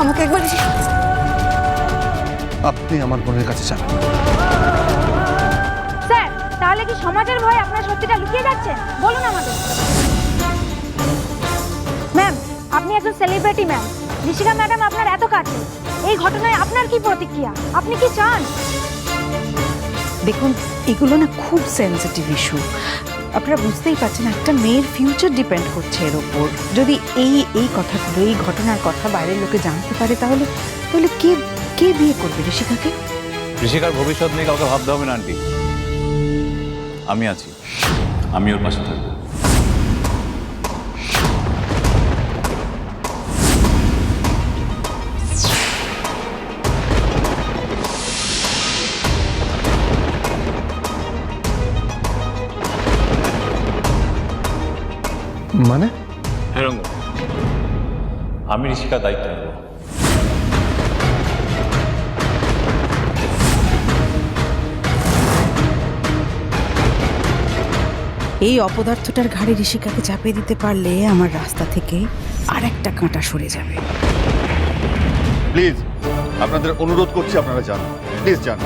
আমাকে একবার আপনি আমার বোনের কাছে যাবেন স্যার তাহলে কি সমাজের ভয় আপনার সত্যিটা লুকিয়ে যাচ্ছে? বলুন আমাদের। ম্যাম আপনি একজন সেলিব্রিটি ম্যাম। ঋষিকা ম্যাডাম আপনার এত কাছে এই ঘটনায় আপনার কি প্রতিক্রিয়া? আপনি কি চান? দেখুন এগুলো না খুব সেন্সিটিভ ইস্যু আপনারা বুঝতেই পারছেন, একটা মেয়ের ফিউচার ডিপেন্ড করছে এর ওপর। যদি এই এই কথাগুলো এই ঘটনার কথা বাইরের লোকে জানতে পারে, তাহলে তাহলে কে কে বিয়ে করবে ঋষিকাকে? ঋষিকার ভবিষ্যৎ নিয়ে কাউকে ভাবতে হবে না, আন্টি। আমি আছি। আমি ওর পাশে থাকব। মানে? হেরঙ্গ আমি ঋষিকা দায়িত্ব নেব। এই অপদার্থটার ঘাড়ে ঋষিকাকে চাপিয়ে দিতে পারলে আমার রাস্তা থেকে আর একটা কাঁটা সরে যাবে। প্লিজ আপনাদের অনুরোধ করছি আপনারা যান। প্লিজ যান।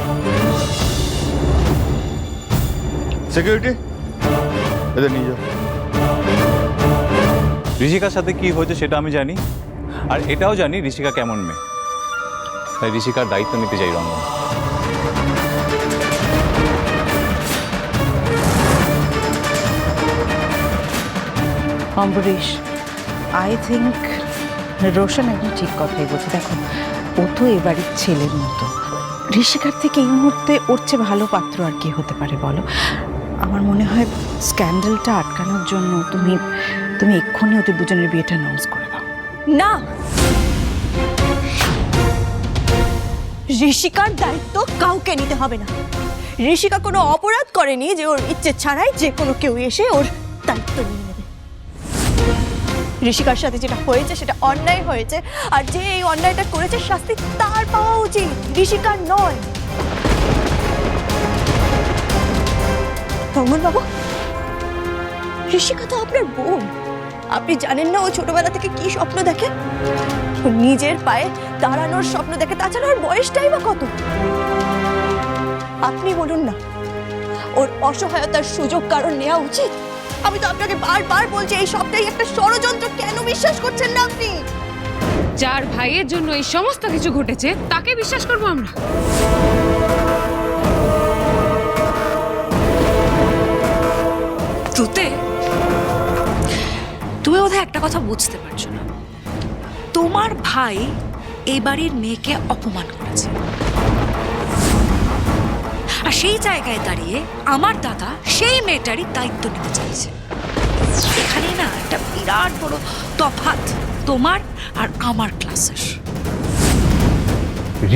সিকিউরিটি এদের নিয়ে যাও। ঋষিকার সাথে কি হয়েছে সেটা আমি জানি, আর এটাও জানি ঋষিকা কেমন মেয়ে। তাই ঋষিকার দায়িত্ব নিতে চাই রঙ্গন অম্বরীশ আই থিঙ্ক রোশন একদম ঠিক কথাই বলছে। দেখো, ও তো এ বাড়ির ছেলের মতো। ঋষিকার থেকে এই মুহূর্তে ওর চেয়ে ভালো পাত্র আর কি হতে পারে বলো? আমার মনে হয় স্ক্যান্ডেলটা আটকানোর জন্য তুমি তুমি এক্ষুনি ওদের দুজনের বিয়েটা অ্যানাউন্স করে দাও। না! ঋষিকার দায়িত্ব কাউকে নিতে হবে না। ঋষিকা কোনো অপরাধ করেনি যে ওর ইচ্ছে ছাড়াই যে কোনো কেউ এসে ওর দায়িত্ব নিয়ে নেবে। ঋষিকার সাথে যেটা হয়েছে সেটা অন্যায় হয়েছে, আর যে এই অন্যায়টা করেছে শাস্তি তার পাওয়া উচিত, ঋষিকার নয়। রমন বাবু ঋষিকা তো আপনার বোন। আপনি জানেন না ও ছোটবেলা থেকে কি স্বপ্ন দেখে? নিজের পায়ে দাঁড়ানোর স্বপ্ন দেখে, তাছাড়া ওর বয়সটাই বা কত? আপনি বলুন না, ওর অসহায়তার সুযোগ কারণ নেওয়া উচিত? আমি তো আপনাকে বারবার বলছি, এই সবটাই একটা ষড়যন্ত্র, কেন বিশ্বাস করছেন না আপনি? যার ভাইয়ের জন্য এই সমস্ত কিছু ঘটেছে, তাকে বিশ্বাস করব আমরা। একটা কথা বুঝতে পারছ না। তোমার ভাই এই বাড়ির মেয়েকে অপমান করেছে। আর সেই জায়গায় দাঁড়িয়ে আমার দাদা সেই মেয়েটারই দায়িত্ব নিতে চাইছে। এখানে না একটা বিরাট বড় তফাৎ তোমার আর আমার ক্লাসের।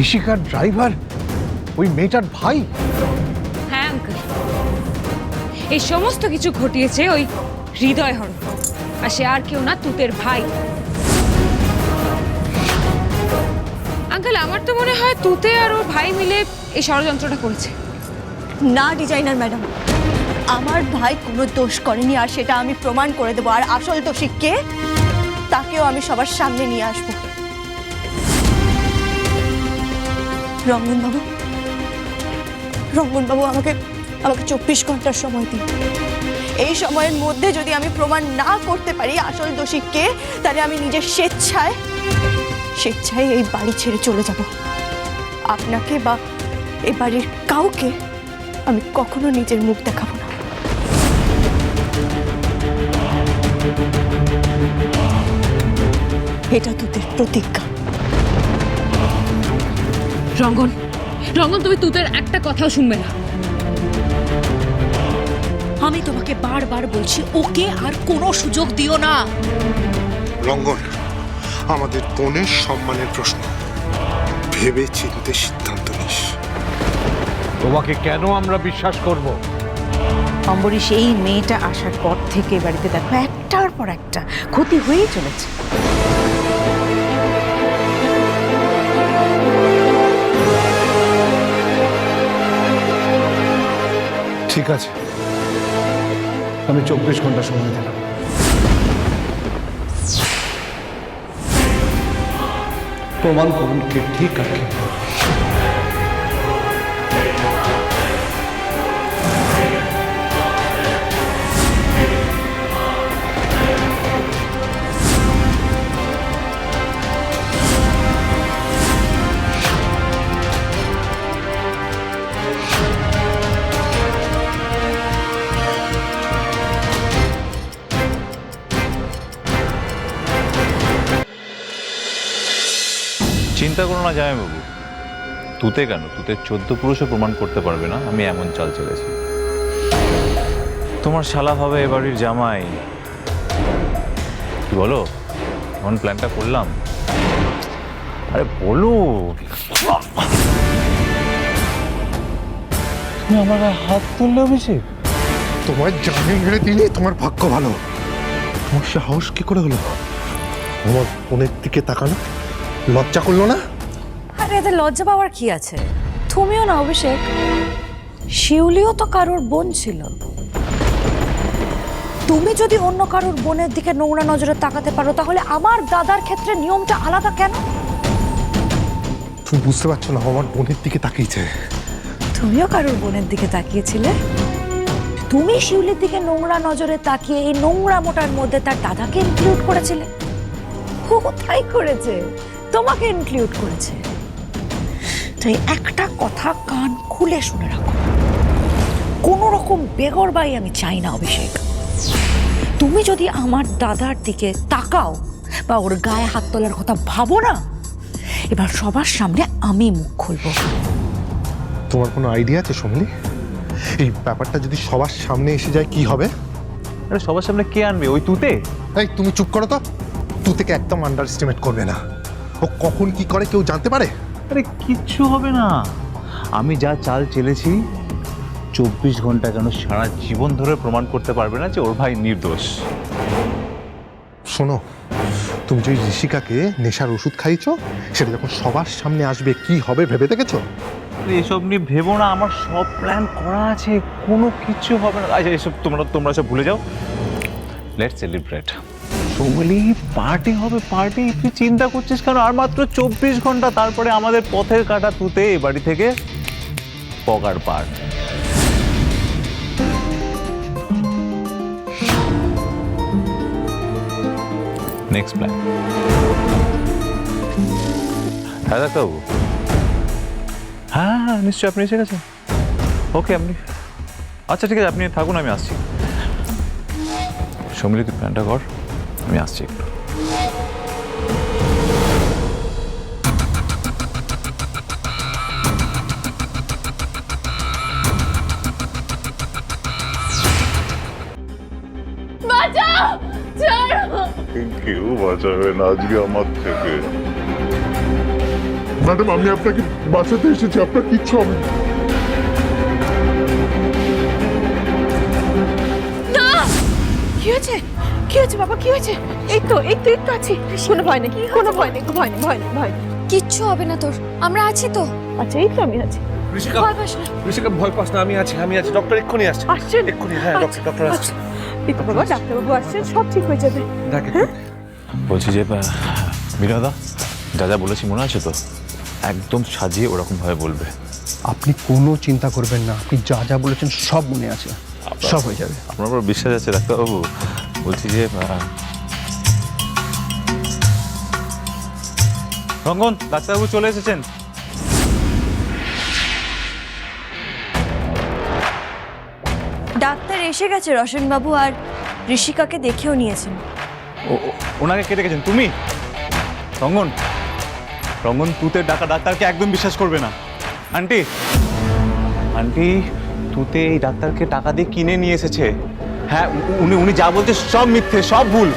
ঋষিকার ড্রাইভার? ওই মেয়েটার ভাই? হ্যাঁ আঙ্কেল এই সমস্ত কিছু ঘটিয়েছে ওই হৃদয় হরণ আর সে আর কেউ না, তুতের ভাই। আঙ্কেল, আমার তো মনে হয় তুতে আর ওর ভাই মিলে এই ষড়যন্ত্রটা করেছে। না, ডিজাইনার ম্যাডাম। আমার ভাই কোনো দোষ করেনি, আর সেটা আমি প্রমাণ করে দেবো। আর আসল দোষী কে, তাকেও আমি সবার সামনে নিয়ে আসব। রঙ্গন বাবু রঙ্গন বাবু আমাকে আমাকে চব্বিশ ঘণ্টার সময় দিন। এই সময়ের মধ্যে যদি আমি প্রমাণ না করতে পারি আসল দোষী কে, তাহলে আমি নিজের স্বেচ্ছায় স্বেচ্ছায় এই বাড়ি ছেড়ে চলে যাব। আপনাকে বা এই বাড়ির কাউকে আমি কখনো নিজের মুখ দেখাবো না। এটা তোদের প্রতিজ্ঞা। রঙ্গন রঙ্গন, তুমি তুতের একটা কথাও শুনবে না। আমি তোমাকে বারবার বলছি ওকে আর কোনো সুযোগ দিও না। লঙ্ঘন আমাদের বোনের সম্মানের প্রশ্ন। ভেবে চিনতে সিদ্ধান্ত নিস। তোমাকে কেন আমরা বিশ্বাস করব? অম্বরীশ এই মেয়েটা আসার পর থেকে বাড়িতে দেখো একটার পর একটা ক্ষতি হয়েই চলেছে। ঠিক আছে। আমি চব্বিশ ঘণ্টা সময় দিলাম প্রমাণ করুন কে ঠিক আর কে। চিন্তা করো না জামাইবাবু। তুতে কেন? তুতে চোদ্দ পুরুষও প্রমাণ করতে পারবে না আমি এমন চাল চলেছি তোমার শালা হবে এ বাড়ির জামাই। কি বলো? এমন প্ল্যানটা করলাম? আরে বলো। তুমি আমার গায়ে হাত তুললে অভিষেক? তোমার জানে মেরে দিলে তোমার ভাগ্য ভালো। তোমার সাহস কি করে হলো? আমার ফোনের দিকে তাকানো? লজ্জা করল না? আরে এতে লজ্জা পাওয়ার কি আছে? তুমিও না অভিষেক। শিউলিও তো কারোর বোন ছিল। তুমি যদি অন্য কারোর বোনের দিকে নোংরা নজরে তাকাতে পারো তাহলে আমার দাদার ক্ষেত্রে নিয়মটা আলাদা কেন? তুমি বুঝতে পারছ না আমার বোনের দিকে তাকিয়েছে। তুমিও কারোর বোনের দিকে তাকিয়েছিলে? তুমি শিউলির দিকে নোংরা নজরে তাকিয়ে এই নোংরা মোটার মধ্যে তার দাদাকে ইনক্লুড করেছিলে? ও তাই করেছে? তোমাকে ইনক্লুড করেছে। তাই একটা কথা কান খুলে শুনে রাখো। কোন রকম বেগরবাই আমি চাই না অভিষেক। তুমি যদি আমার দাদার দিকে তাকাও বা ওর গায়ে হাত তোলার কথা ভাবো না এবার সবার সামনে আমি মুখ খুলবো। তোমার কোনো আইডিয়া আছে সোমলি? এই ব্যাপারটা যদি সবার সামনে এসে যায় কি হবে? আরে সবার সামনে কে আনবে? ওই তুতে? এই তুমি চুপ করো তো। তু থেকে একদম আন্ডার এস্টিমেট করবে না। ও কখন কি করে কেউ জানতে পারে? আরে কিচ্ছু হবে না। আমি যা চাল চেলেছি চব্বিশ ঘণ্টা কেন সারা জীবন ধরে প্রমাণ করতে পারবে না যে ওর ভাই নির্দোষ। শোনো তুমি যে ঋষিকাকে নেশার ওষুধ খাইছো সেটা যখন সবার সামনে আসবে কি হবে ভেবে দেখেছ? এসব নিয়ে ভেবো না আমার সব প্ল্যান করা আছে কোনো কিছু হবে না। আচ্ছা এসব তোমরা তোমরা সব ভুলে যাও। লেট সেলিব্রেট সৌমলি পার্টি হবে পার্টি তুই চিন্তা করছিস কেন? আর মাত্র চব্বিশ ঘণ্টা তারপরে আমাদের পথের কাটা তুতে বাড়ি থেকে পকার পার। নেক্সট প্ল্যান হ্যাঁ ডাক্তারবাবু হ্যাঁ হ্যাঁ নিশ্চয়ই আপনি এসে গেছেন। ওকে, আপনি আচ্ছা ঠিক আছে, আপনি থাকুন, আমি আসছি। সম্মিলিত প্ল্যানটা কর। আমি আসছি। একটু কেউ বাঁচাবে না আজকে আমার থেকে। ম্যাডাম আমি আপনাকে বাঁচাতে এসেছি আপনার কিচ্ছু হবে না! কি হয়েছে? কি হয়েছে বাবা? কি হয়েছে? এই তো এই তো এই তো আছি। কোনো ভয় নেই কোনো ভয় নেই ভয় নেই ভয় নেই ভয় নেই। কিচ্ছু হবে না তোর। আমরা আছি তো। আচ্ছা এই তো আমি আছি। ঋষিকা ভয় পাস না। ঋষিকা ভয় পাস না আমি আছি আমি আছি। ডক্টর এক্ষুনি আসছে। এক্ষুনি হ্যাঁ ডক্টর ডক্টর আসছে। আচ্ছা। বাবা ডাক্তারবাবু আসছেন সব ঠিক হয়ে যাবে। দেখ একটু বলছি যে বিনোদা যা যা বলেছি মনে আছে তো? একদম সাজিয়ে ওরকমভাবে বলবে। আপনি কোনো চিন্তা করবেন না আপনি যা যা বলেছেন সব মনে আছে। সব হয়ে যাবে। আপনার উপর বিশ্বাস আছে ডাক্তারবাবু? বলছি যে রঙ্গন ডাক্তারবাবু চলে এসেছেন। ডাক্তার এসে গেছে রোশনবাবু আর ঋষিকাকে দেখেও নিয়েছেন। ওনাকে কে দেখেছেন? তুমি? রঙ্গন রঙ্গন তুতে ডাকা ডাক্তারকে একদম বিশ্বাস করবে না। আন্টি। আন্টি তুতে এই ডাক্তারকে টাকা দিয়ে কিনে নিয়ে এসেছে। হ্যাঁ উনি উনি যা বলছে সব মিথ্যে সব ভুল।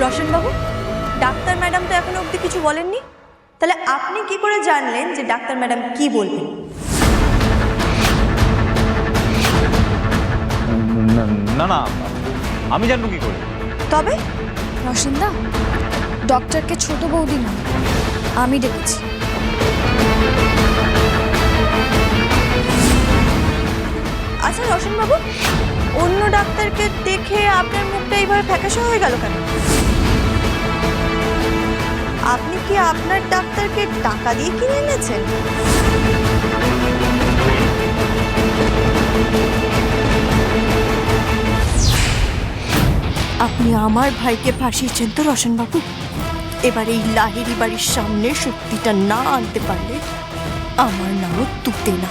রোশনবাবু ডাক্তার ম্যাডাম তো এখনও অবধি কিছু বলেননি? তাহলে আপনি কি করে জানলেন যে ডাক্তার ম্যাডাম কি বলবেন? না- না না আমি জানব কি করে? তবে? রসিন্দা ডক্টরকে ছোট বৌদি না আমি ডেকেছি। আচ্ছা রোশনবাবু, অন্য ডাক্তারকে দেখে আপনার মুখটা এইভাবে ফ্যাকাশে হয়ে গেল কেন? আপনি কি আপনার ডাক্তারকে টাকা দিয়ে কিনে এনেছেন? আপনি আমার ভাইকে ফাঁসিয়েছেন তো, রোশনবাবু? এবার এই লাহিরি বাড়ির সামনে সত্যিটা না আনতে পারলে আমার নামও তুতে না।